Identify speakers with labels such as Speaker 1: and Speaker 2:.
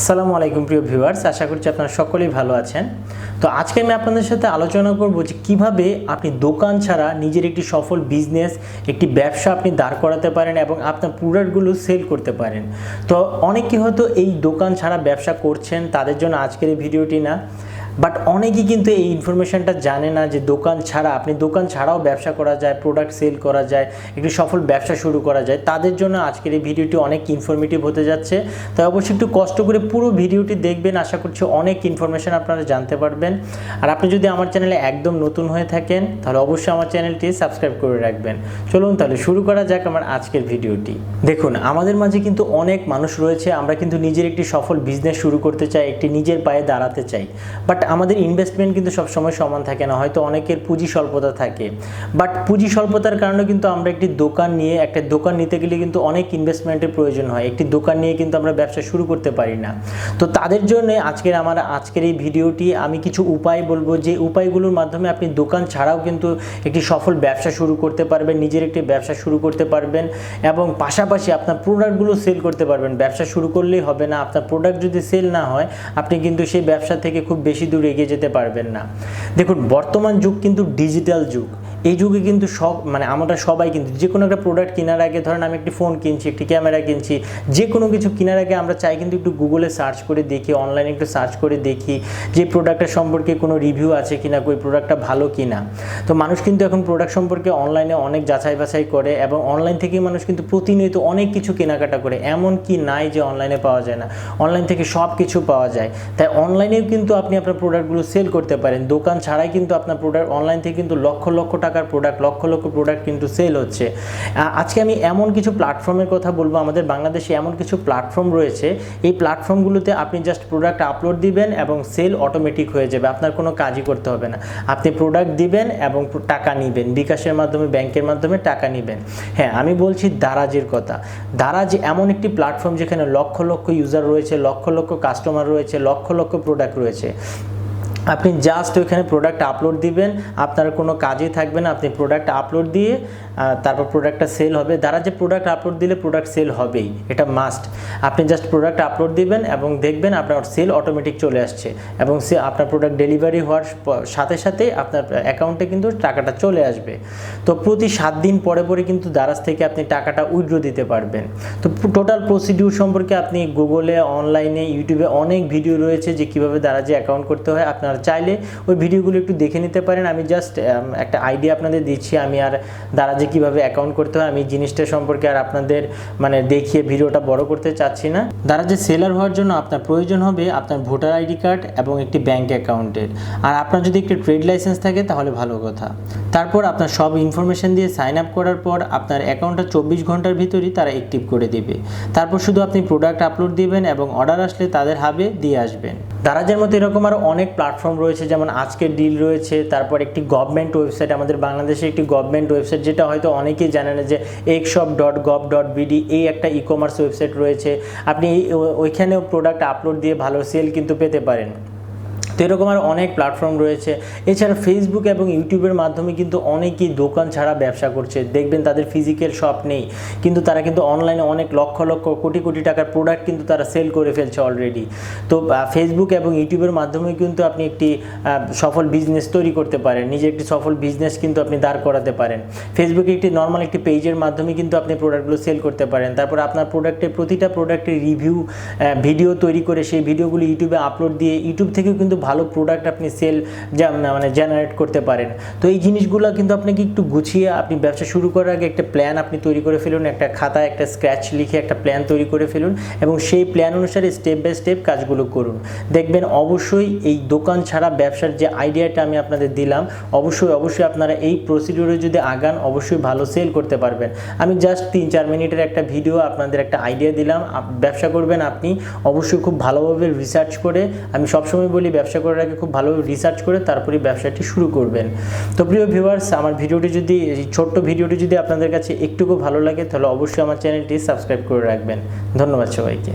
Speaker 1: আসসালামু আলাইকুম প্রিয় ভিউয়ার্স, আশা করছি আপনারা সকলেই ভালো আছেন। তো আজকে আমি আপনাদের সাথে আলোচনা করব যে কীভাবে আপনি দোকান ছাড়া নিজের একটি সফল বিজনেস একটি ব্যবসা আপনি দাঁড় করাতে পারেন এবং আপনার প্রোডাক্টগুলো সেল করতে পারেন। তো অনেকে হয়তো এই দোকান ছাড়া ব্যবসা করছেন, তাদের জন্য আজকের এই ভিডিওটি না। বাট অনেকেই কিন্তু এই ইনফরমেশনটা জানে না যে দোকান ছাড়া, আপনি দোকান ছাড়াও ব্যবসা করা যায় প্রোডাক্ট সেল করা যায়, একটি সফল ব্যবসা শুরু করা যায়। তাদের জন্য আজকের এই ভিডিওটি অনেক ইনফরমেটিভ হতে যাচ্ছে। তাই অবশ্যই একটু কষ্ট করে পুরো ভিডিওটি দেখবেন। আশা করছি অনেক ইনফরমেশন আপনারা জানতে পারবেন। আর আপনি যদি আমার চ্যানেলে একদম নতুন হয়ে থাকেন, তাহলে অবশ্যই আমার চ্যানেলটি সাবস্ক্রাইব করে রাখবেন। চলুন তাহলে শুরু করা যাক আমার আজকের ভিডিওটি দেখুন, আমাদের মাঝে কিন্তু অনেক মানুষ রয়েছে। আমরা কিন্তু নিজের একটি সফল বিজনেস শুরু করতে চাই, একটি নিজের পায়ে দাঁড়াতে চাই। বাট আমাদের ইনভেস্টমেন্ট কিন্তু সবসময় সমান থাকে না, হয়তো অনেকের পুঁজি স্বল্পতা থাকে। বাট পুঁজি স্বল্পতার কারণে কিন্তু আমরা একটি দোকান নিয়ে, একটা দোকান নিতে গেলে কিন্তু অনেক ইনভেস্টমেন্টের প্রয়োজন হয়। একটি দোকান নিয়ে কিন্তু আমরা ব্যবসা শুরু করতে পারি না। তো তাদের জন্য আজকের আমার, আজকের এই ভিডিওটি আমি কিছু উপায় বলব যে উপায়গুলোর মাধ্যমে আপনি দোকান ছাড়াও কিন্তু একটি সফল ব্যবসা শুরু করতে পারবেন, নিজের একটি ব্যবসা শুরু করতে পারবেন এবং পাশাপাশি আপনার প্রোডাক্টগুলো সেল করতে পারবেন। ব্যবসা শুরু করলেই হবে না, আপনার প্রোডাক্ট যদি সেল না হয়, আপনি কিন্তু সেই ব্যবসা থেকে খুব বেশি দূর এগিয়ে যেতে পারবেন না। দেখুন বর্তমান যুগ কিন্তু ডিজিটাল যুগ। এই যুগে কিন্তু সব মানে আমরা সবাই কিন্তু যে কোনো একটা প্রোডাক্ট কেনার আগে ধরেন আমি একটি ফোন কিনছি, একটি ক্যামেরা কিনছি যে কোনো কিছু কেনার আগে আমরা চাই কিন্তু একটু গুগলে সার্চ করে দেখি অনলাইনে একটু সার্চ করে দেখি যে প্রোডাক্টের সম্পর্কে কোনো রিভিউ আছে কিনা ওই প্রোডাক্টটা ভালো কিনা। তো মানুষ কিন্তু এখন প্রোডাক্ট সম্পর্কে অনলাইনে অনেক যাচাই বাছাই করে এবং অনলাইন থেকেই মানুষ কিন্তু প্রতিনিয়ত অনেক কিছু কেনাকাটা করে, এমন কি নাই যে অনলাইনে পাওয়া যায় না। অনলাইন থেকে সব কিছু পাওয়া যায়। তাই অনলাইনেও কিন্তু আপনি আপনার প্রোডাক্টগুলো সেল করতে পারেন। দোকান ছাড়াই কিন্তু আপনার প্রোডাক্ট অনলাইন থেকে কিন্তু লক্ষ লক্ষ টাকার প্রোডাক্ট লক্ষ লক্ষ প্রোডাক্ট কিন্তু সেল হচ্ছে। আজকে আমি এমন কিছু প্ল্যাটফর্মের কথা বলব, আমাদের বাংলাদেশে এমন কিছু প্ল্যাটফর্ম রয়েছে। এই প্ল্যাটফর্মগুলোতে আপনি জাস্ট প্রোডাক্ট আপলোড দিবেন এবং সেল অটোমেটিক হয়ে যাবে, আপনার কোনো কাজই করতে হবে না। আপনি প্রোডাক্ট দিবেন এবং টাকা নেবেন, বিকাশের মাধ্যমে, ব্যাংকের মাধ্যমে টাকা নেবেন। হ্যাঁ আমি বলছি দারাজের কথা। দারাজ এমন একটি প্ল্যাটফর্ম যেখানে লক্ষ লক্ষ ইউজার রয়েছে, লক্ষ লক্ষ কাস্টমার রয়েছে, লক্ষ লক্ষ প্রোডাক্ট রয়েছে। আপনি জাস্ট ওইখানে প্রোডাক্ট আপলোড দিবেন, আপনার কোনো কাজই থাকবে না, আপনি প্রোডাক্ট আপলোড দিয়ে তারপর প্রোডাক্টটা সেল হবে। দ্বারা যে প্রোডাক্ট আপলোড দিলে প্রোডাক্ট সেল হবেই, এটা মাস্ট আপনি জাস্ট প্রোডাক্ট আপলোড দিবেন এবং দেখবেন আপনার সেল অটোমেটিক চলে আসছে এবং সে আপনার প্রোডাক্ট ডেলিভারি হওয়ার সাথে সাথে আপনার অ্যাকাউন্টে কিন্তু টাকাটা চলে আসবে। তো প্রতি সাত দিন পরে পরে কিন্তু দারাজ থেকে আপনি টাকাটা উইথড্র দিতে পারবেন। তো টোটাল প্রসিডিউর সম্পর্কে আপনি গুগলে অনলাইনে ইউটিউবে অনেক ভিডিও রয়েছে যে কীভাবে দারাজে অ্যাকাউন্ট করতে হয়। আপনারা চাইলে ওই ভিডিওগুলো একটু দেখে নিতে পারেন। আমি জাস্ট একটা আইডিয়া আপনাদের দিচ্ছি। আমি আর দারাজে কীভাবে অ্যাকাউন্ট করতে হয়, আমি জিনিসটা সম্পর্কে আর আপনাদের মানে দেখিয়ে ভিডিওটা বড় করতে চাচ্ছি না। দারাজে সেলার হওয়ার জন্য আপনার প্রয়োজন হবে আপনার ভোটার আইডি কার্ড এবং একটি ব্যাঙ্ক অ্যাকাউন্টের আর আপনার যদি একটি ট্রেড লাইসেন্স থাকে, তাহলে ভালো কথা। তারপর আপনার সব ইনফরমেশন দিয়ে সাইন আপ করার পর আপনার অ্যাকাউন্টটা চব্বিশ ঘণ্টার ভিতরই তারা অ্যাক্টিভ করে দেবে। তারপর শুধু আপনি প্রোডাক্ট আপলোড দিবেন এবং অর্ডার আসলে তাদের হাবে দিয়ে আসবেন। দারাজের মতো এরকম আরও অনেক প্ল্যাটফর্ম রয়েছে, যেমন আজকের ডিল রয়েছে, তারপর একটি গভর্নমেন্ট ওয়েবসাইট আমাদের বাংলাদেশে একটি গভর্নমেন্ট ওয়েবসাইট যেটা হয়তো অনেকেই জানে না যে Ekshop dot gov dot BD এই একটা ই কমার্স ওয়েবসাইট রয়েছে। আপনি ওইখানেও প্রোডাক্ট আপলোড দিয়ে ভালো সেল কিন্তু পেতে পারেন। তো এরকম আর অনেক প্ল্যাটফর্ম রয়েছে। এছাড়া ফেসবুক এবং ইউটিউবের মাধ্যমে কিন্তু অনেকেই দোকান ছাড়া ব্যবসা করছে। দেখবেন তাদের ফিজিক্যাল শপ নেই। কিন্তু তারা কিন্তু অনলাইনে অনেক লক্ষ লক্ষ, কোটি কোটি টাকার প্রোডাক্ট কিন্তু তারা সেল করে ফেলছে অলরেডি তো ফেসবুক এবং ইউটিউবের মাধ্যমে কিন্তু আপনি একটি সফল বিজনেস তৈরি করতে পারেন। নিজের একটি সফল বিজনেস কিন্তু আপনি দাঁড় করাতে পারেন। ফেসবুকে একটি নর্মাল একটি পেজের মাধ্যমে কিন্তু আপনি প্রোডাক্টগুলো সেল করতে পারেন। তারপর আপনার প্রোডাক্টের প্রতিটা প্রোডাক্টের রিভিউ ভিডিও তৈরি করে সেই ভিডিওগুলো ইউটিউবে আপলোড দিয়ে ইউটিউব থেকেও কিন্তু ভালো প্রোডাক্ট আপনি সেল মানে জেনারেট করতে পারেন। তো এই জিনিসগুলো কিন্তু আপনাকে একটু গুছিয়ে আপনি ব্যবসা শুরু করার আগে একটা প্ল্যান আপনি তৈরি করে ফেলুন, একটা খাতা একটা স্ক্র্যাচ লিখে একটা প্ল্যান তৈরি করে ফেলুন এবং সেই প্ল্যান অনুসারে স্টেপ বাই স্টেপ কাজগুলো করুন। দেখবেন অবশ্যই এই দোকান ছাড়া ব্যবসার যে আইডিয়াটা আমি আপনাদের দিলাম, অবশ্যই অবশ্যই আপনারা এই প্রসিডিওরে যদি আগান, অবশ্যই ভালো সেল করতে পারবেন। আমি জাস্ট তিন চার মিনিটের একটা ভিডিও আপনাদের একটা আইডিয়া দিলাম। ব্যবসা করবেন আপনি, অবশ্যই খুব ভালোভাবে রিসার্চ করে, আমি সবসময় বলি ব্যবসা করার আগে খুব ভালো রিসার্চ করে তারপরে ব্যবসাটি শুরু করবেন। তো প্রিয় ভিউয়ার্স আমার ভিডিওটি যদি ছোট্ট ভিডিওটি যদি আপনাদের কাছে একটুকু ভালো লাগে, তাহলে অবশ্যই আমার চ্যানেলটি সাবস্ক্রাইব করে রাখবেন। ধন্যবাদ সবাইকে।